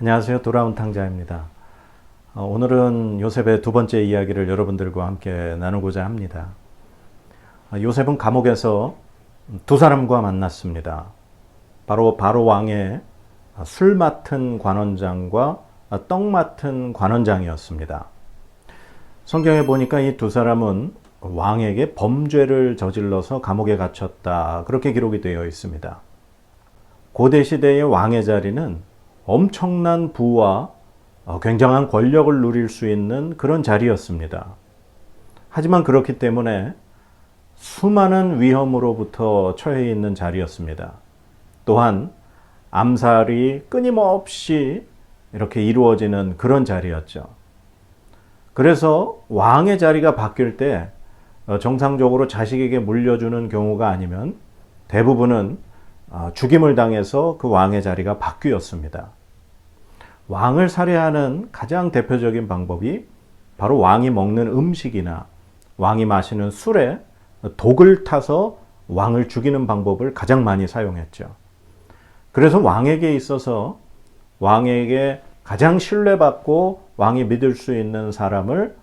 안녕하세요. 돌아온 탕자입니다. 어, 오늘은 요셉의 두 번째 이야기를 여러분들과 함께 나누고자 합니다. 어, 요셉은 감옥에서 두 사람과 만났습니다. 바로 바로 왕의 술 맡은 관원장과 떡 맡은 관원장이었습니다. 성경에 보니까 이 두 사람은 왕에게 범죄를 저질러서 감옥에 갇혔다. 그렇게 기록이 되어 있습니다. 고대 시대의 왕의 자리는 엄청난 부와 어, 굉장한 권력을 누릴 수 있는 그런 자리였습니다. 하지만 그렇기 때문에 수많은 위험으로부터 처해 있는 자리였습니다. 또한 암살이 끊임없이 이렇게 이루어지는 그런 자리였죠. 그래서 왕의 자리가 바뀔 때 어, 정상적으로 자식에게 물려주는 경우가 아니면 대부분은 어, 죽임을 당해서 그 왕의 자리가 바뀌었습니다. 왕을 살해하는 가장 대표적인 방법이 바로 왕이 먹는 음식이나 왕이 마시는 술에 독을 타서 왕을 죽이는 방법을 가장 많이 사용했죠. 그래서 왕에게 있어서 왕에게 가장 신뢰받고 왕이 믿을 수 있는 사람을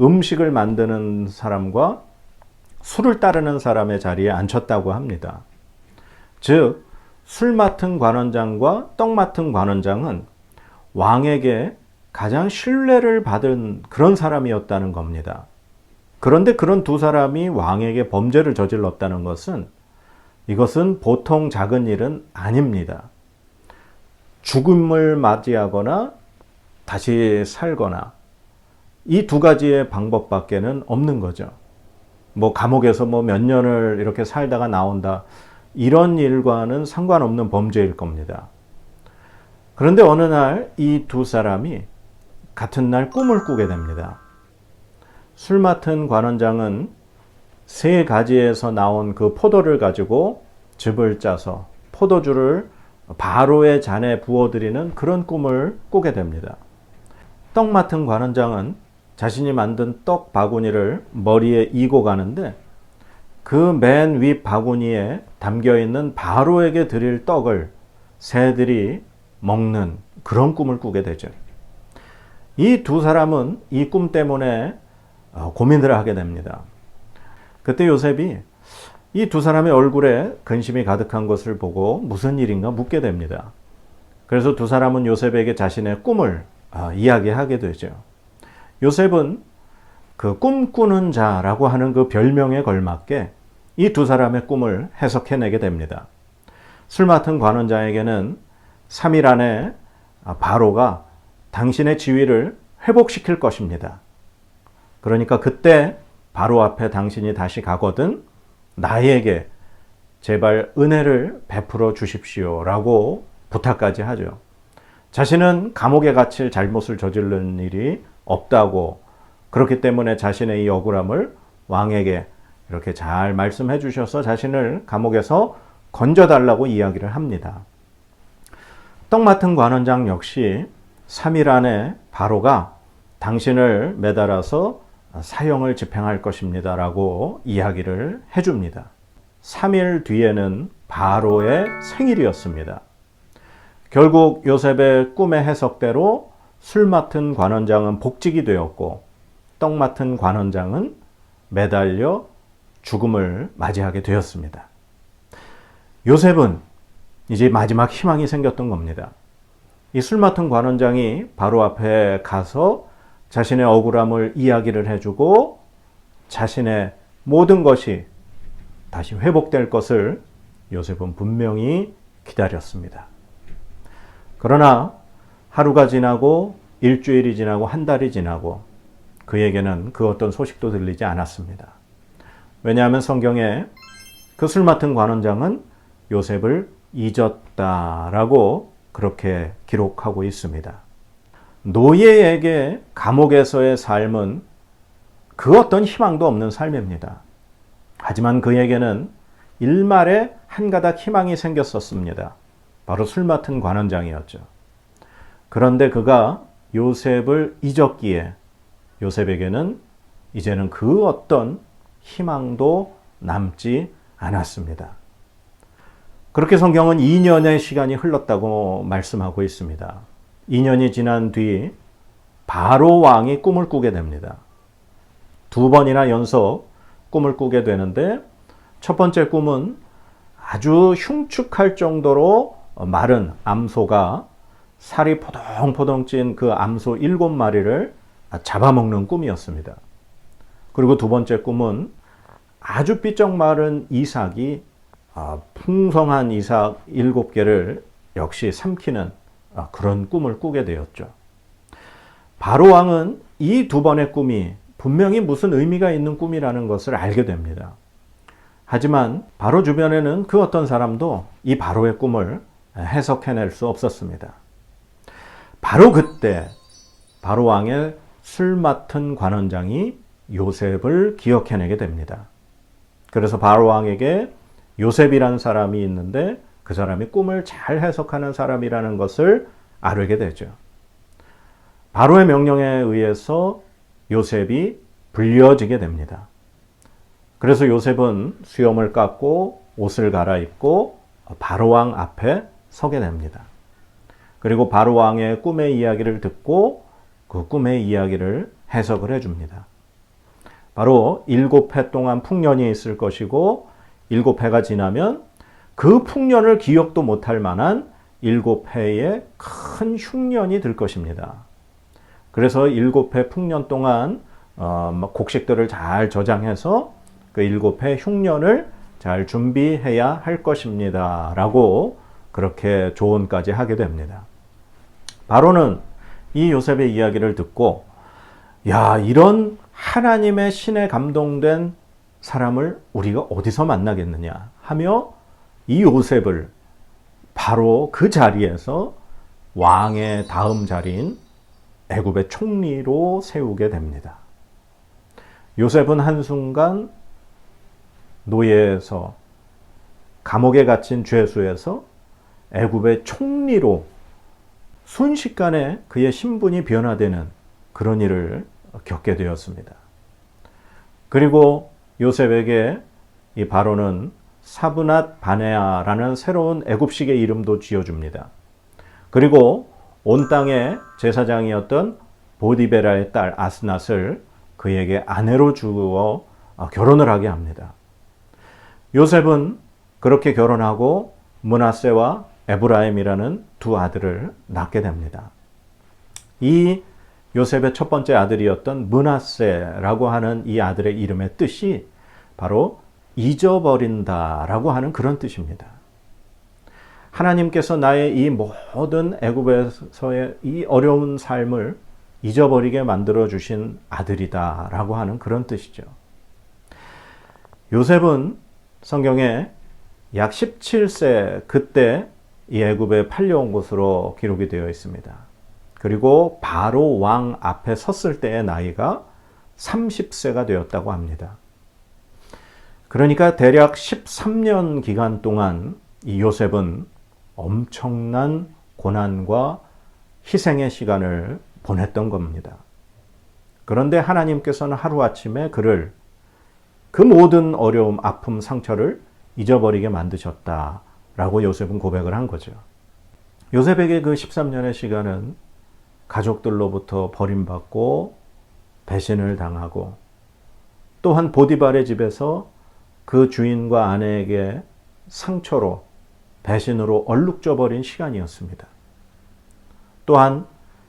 음식을 만드는 사람과 술을 따르는 사람의 자리에 앉혔다고 합니다. 즉, 술 맡은 관원장과 떡 맡은 관원장은 왕에게 가장 신뢰를 받은 그런 사람이었다는 겁니다. 그런데 그런 두 사람이 왕에게 범죄를 저질렀다는 것은 이것은 보통 작은 일은 아닙니다. 죽음을 맞이하거나 다시 살거나 이 두 가지의 방법밖에는 없는 거죠. 뭐 감옥에서 뭐 몇 년을 이렇게 살다가 나온다. 이런 일과는 상관없는 범죄일 겁니다. 그런데 어느 날 이 두 사람이 같은 날 꿈을 꾸게 됩니다. 술 맡은 관원장은 세 가지에서 나온 그 포도를 가지고 즙을 짜서 포도주를 바로의 잔에 부어드리는 그런 꿈을 꾸게 됩니다. 떡 맡은 관원장은 자신이 만든 떡 바구니를 머리에 이고 가는데 그맨위 바구니에 담겨 있는 바로에게 드릴 떡을 새들이 먹는 그런 꿈을 꾸게 되죠. 이 두 사람은 이 꿈 때문에 어, 고민을 하게 됩니다. 그때 요셉이 이 두 사람의 얼굴에 근심이 가득한 것을 보고 무슨 일인가 묻게 됩니다. 그래서 두 사람은 요셉에게 자신의 꿈을 아, 이야기하게 되죠. 요셉은 그 꿈꾸는 자라고 하는 그 별명에 걸맞게 이 두 사람의 꿈을 해석해내게 됩니다. 술 맡은 관원장에게는 3일 안에 바로가 당신의 지위를 회복시킬 것입니다. 그러니까 그때 바로 앞에 당신이 다시 가거든 나에게 제발 은혜를 베풀어 주십시오. 라고 부탁까지 하죠. 자신은 감옥에 갇힐 잘못을 저지른 일이 없다고 그렇기 때문에 자신의 이 억울함을 왕에게 이렇게 잘 말씀해 주셔서 자신을 감옥에서 건져달라고 이야기를 합니다. 떡 맡은 관원장 역시 3일 안에 바로가 당신을 매달아서 사형을 집행할 것입니다. 라고 이야기를 해줍니다. 3일 뒤에는 바로의 생일이었습니다. 결국 요셉의 꿈의 해석대로 술 맡은 관원장은 복직이 되었고 떡 맡은 관원장은 매달려 죽음을 맞이하게 되었습니다. 요셉은 이제 마지막 희망이 생겼던 겁니다. 이 술 맡은 관원장이 바로 앞에 가서 자신의 억울함을 이야기를 해주고 자신의 모든 것이 다시 회복될 것을 요셉은 분명히 기다렸습니다. 그러나 하루가 지나고 일주일이 지나고 한 달이 지나고 그에게는 그 어떤 소식도 들리지 않았습니다. 왜냐하면 성경에 그 술 맡은 관원장은 요셉을 잊었다라고 그렇게 기록하고 있습니다. 노예에게 감옥에서의 삶은 그 어떤 희망도 없는 삶입니다. 하지만 그에게는 일말에 한 가닥 희망이 생겼었습니다. 바로 술 맡은 관원장이었죠. 그런데 그가 요셉을 잊었기에 요셉에게는 이제는 그 어떤 희망도 남지 않았습니다. 그렇게 성경은 2년의 시간이 흘렀다고 말씀하고 있습니다. 2년이 지난 뒤 바로 왕이 꿈을 꾸게 됩니다. 두 번이나 연속 꿈을 꾸게 되는데 첫 번째 꿈은 아주 흉측할 정도로 마른 암소가 살이 포동포동 찐 그 암소 일곱 마리를 잡아먹는 꿈이었습니다. 그리고 두 번째 꿈은 아주 삐쩍 마른 이삭이 아, 풍성한 이삭 일곱 개를 역시 삼키는 아, 그런 꿈을 꾸게 되었죠. 바로 왕은 이 두 번의 꿈이 분명히 무슨 의미가 있는 꿈이라는 것을 알게 됩니다. 하지만 바로 주변에는 그 어떤 사람도 이 바로의 꿈을 해석해낼 수 없었습니다. 바로 그때 바로 왕의 술 맡은 관원장이 요셉을 기억해내게 됩니다. 그래서 바로 왕에게 요셉이라는 사람이 있는데 그 사람이 꿈을 잘 해석하는 사람이라는 것을 알게 되죠. 바로의 명령에 의해서 요셉이 불려지게 됩니다. 그래서 요셉은 수염을 깎고 옷을 갈아입고 바로 왕 앞에 서게 됩니다. 그리고 바로 왕의 꿈의 이야기를 듣고 그 꿈의 이야기를 해석을 해줍니다. 바로 일곱 해 동안 풍년이 있을 것이고 일곱 해가 지나면 그 풍년을 기억도 못할 만한 일곱 해의 큰 흉년이 들 것입니다. 그래서 일곱 해 풍년 동안 어, 곡식들을 잘 저장해서 그 일곱 해 흉년을 잘 준비해야 할 것입니다. 라고 그렇게 조언까지 하게 됩니다. 바로는 이 요셉의 이야기를 듣고 야, 이런 하나님의 신에 감동된 사람을 우리가 어디서 만나겠느냐 하며 이 요셉을 바로 그 자리에서 왕의 다음 자리인 애굽의 총리로 세우게 됩니다. 요셉은 한순간 노예에서 감옥에 갇힌 죄수에서 애굽의 총리로 순식간에 그의 신분이 변화되는 그런 일을 겪게 되었습니다. 그리고 요셉에게 이 바로는 사브낫 바네아라는 새로운 애굽식의 이름도 지어줍니다. 그리고 온 땅의 제사장이었던 보디베라의 딸 아스낫을 그에게 아내로 주어 결혼을 하게 합니다. 요셉은 그렇게 결혼하고 문하세와 에브라임이라는 두 아들을 낳게 됩니다. 이 요셉의 첫 번째 아들이었던 문하세라고 하는 이 아들의 이름의 뜻이 바로 잊어버린다라고 하는 그런 뜻입니다. 하나님께서 나의 이 모든 애굽에서의 이 어려운 삶을 잊어버리게 만들어 주신 아들이다라고 하는 그런 뜻이죠. 요셉은 성경에 약 17세 그때 이 애굽에 팔려온 것으로 기록이 되어 있습니다. 그리고 바로 왕 앞에 섰을 때의 나이가 30세가 되었다고 합니다. 그러니까 대략 13년 기간 동안 이 요셉은 엄청난 고난과 희생의 시간을 보냈던 겁니다. 그런데 하나님께서는 하루아침에 그를 그 모든 어려움, 아픔, 상처를 잊어버리게 만드셨다라고 요셉은 고백을 한 거죠. 요셉에게 그 13년의 시간은 가족들로부터 버림받고 배신을 당하고 또한 보디발의 집에서 그 주인과 아내에게 상처로 배신으로 얼룩져 버린 시간이었습니다. 또한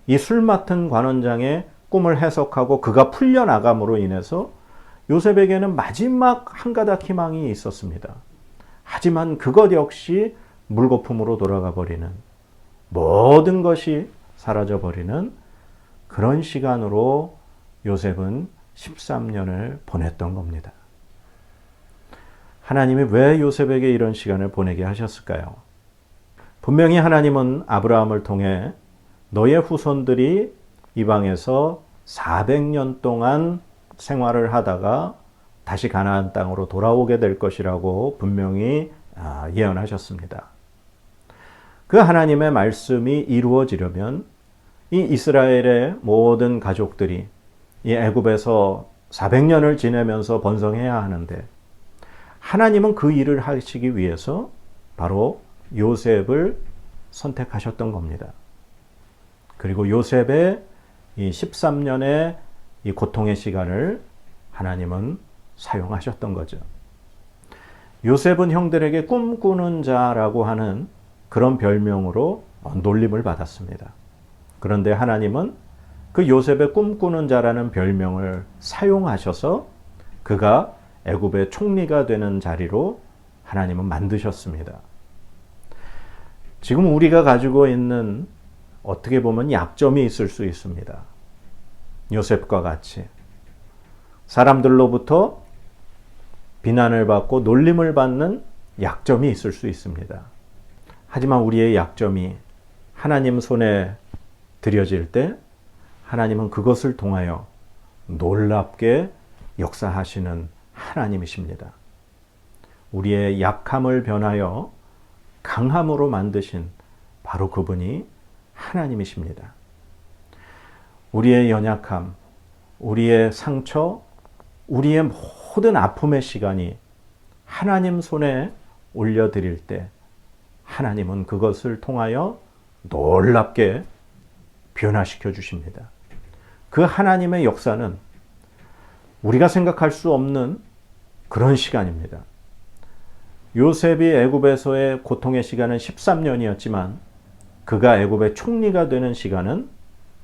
이 술 맡은 관원장의 꿈을 해석하고 그가 풀려나감으로 인해서 요셉에게는 마지막 한 가닥 희망이 있었습니다. 하지만 그것 역시 물거품으로 돌아가 버리는 모든 것이 사라져 버리는 그런 시간으로 요셉은 13년을 보냈던 겁니다. 하나님이 왜 요셉에게 이런 시간을 보내게 하셨을까요? 분명히 하나님은 아브라함을 통해 너의 후손들이 이방에서 400년 동안 생활을 하다가 다시 가나안 땅으로 돌아오게 될 것이라고 분명히 아, 예언하셨습니다. 그 하나님의 말씀이 이루어지려면 이 이스라엘의 모든 가족들이 이 애굽에서 400년을 지내면서 번성해야 하는데 하나님은 그 일을 하시기 위해서 바로 요셉을 선택하셨던 겁니다. 그리고 요셉의 이 13년의 이 고통의 시간을 하나님은 사용하셨던 거죠. 요셉은 형들에게 꿈꾸는 자라고 하는 그런 별명으로 놀림을 받았습니다. 그런데 하나님은 그 요셉의 꿈꾸는 자라는 별명을 사용하셔서 그가 애굽의 총리가 되는 자리로 하나님은 만드셨습니다. 지금 우리가 가지고 있는 어떻게 보면 약점이 있을 수 있습니다. 요셉과 같이 사람들로부터 비난을 받고 놀림을 받는 약점이 있을 수 있습니다. 하지만 우리의 약점이 하나님 손에 들여질 때 하나님은 그것을 통하여 놀랍게 역사하시는 하나님이십니다. 우리의 약함을 변하여 강함으로 만드신 바로 그분이 하나님이십니다. 우리의 연약함, 우리의 상처, 우리의 모든 아픔의 시간이 하나님 손에 올려드릴 때 하나님은 그것을 통하여 놀랍게 변화시켜 주십니다. 그 하나님의 역사는 우리가 생각할 수 없는 그런 시간입니다. 요셉이 애굽에서의 고통의 시간은 13년이었지만 그가 애굽의 총리가 되는 시간은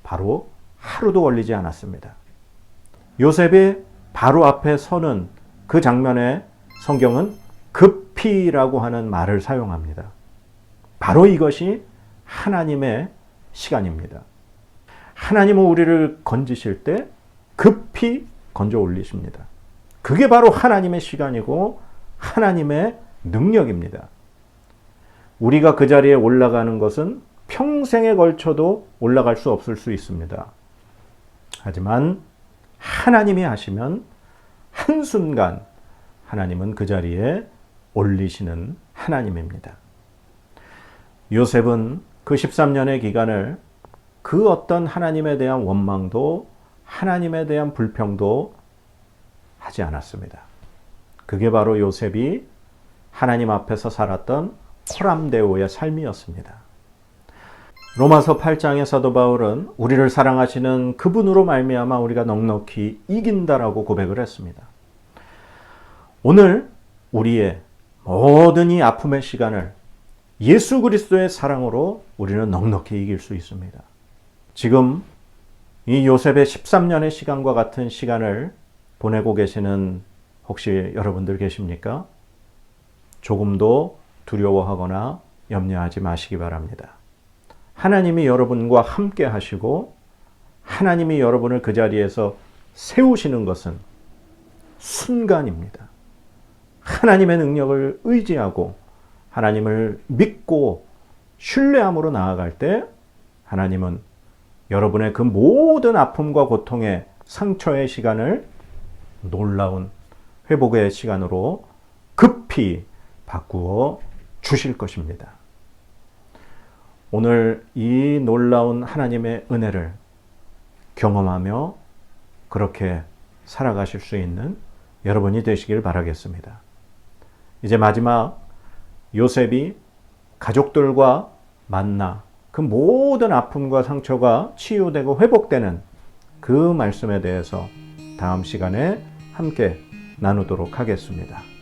바로 하루도 걸리지 않았습니다. 요셉이 바로 앞에 서는 그 장면에 성경은 급히라고 하는 말을 사용합니다. 바로 이것이 하나님의 시간입니다. 하나님은 우리를 건지실 때 급히 건져 올리십니다. 그게 바로 하나님의 시간이고 하나님의 능력입니다. 우리가 그 자리에 올라가는 것은 평생에 걸쳐도 올라갈 수 없을 수 있습니다. 하지만 하나님이 하시면 한순간 하나님은 그 자리에 올리시는 하나님입니다. 요셉은 그 13년의 기간을 그 어떤 하나님에 대한 원망도 하나님에 대한 불평도 하지 않았습니다. 그게 바로 요셉이 하나님 앞에서 살았던 코람데오의 삶이었습니다. 로마서 8장의 사도 바울은 우리를 사랑하시는 그분으로 말미암아 우리가 넉넉히 이긴다라고 고백을 했습니다. 오늘 우리의 모든 이 아픔의 시간을 예수 그리스도의 사랑으로 우리는 넉넉히 이길 수 있습니다. 지금 이 요셉의 13년의 시간과 같은 시간을 보내고 계시는 혹시 여러분들 계십니까? 조금도 두려워하거나 염려하지 마시기 바랍니다. 하나님이 여러분과 함께 하시고 하나님이 여러분을 그 자리에서 세우시는 것은 순간입니다. 하나님의 능력을 의지하고 하나님을 믿고 신뢰함으로 나아갈 때 하나님은 여러분의 그 모든 아픔과 고통의 상처의 시간을 놀라운 회복의 시간으로 급히 바꾸어 주실 것입니다. 오늘 이 놀라운 하나님의 은혜를 경험하며 그렇게 살아가실 수 있는 여러분이 되시길 바라겠습니다. 이제 마지막 요셉이 가족들과 만나 그 모든 아픔과 상처가 치유되고 회복되는 그 말씀에 대해서 다음 시간에 함께 나누도록 하겠습니다.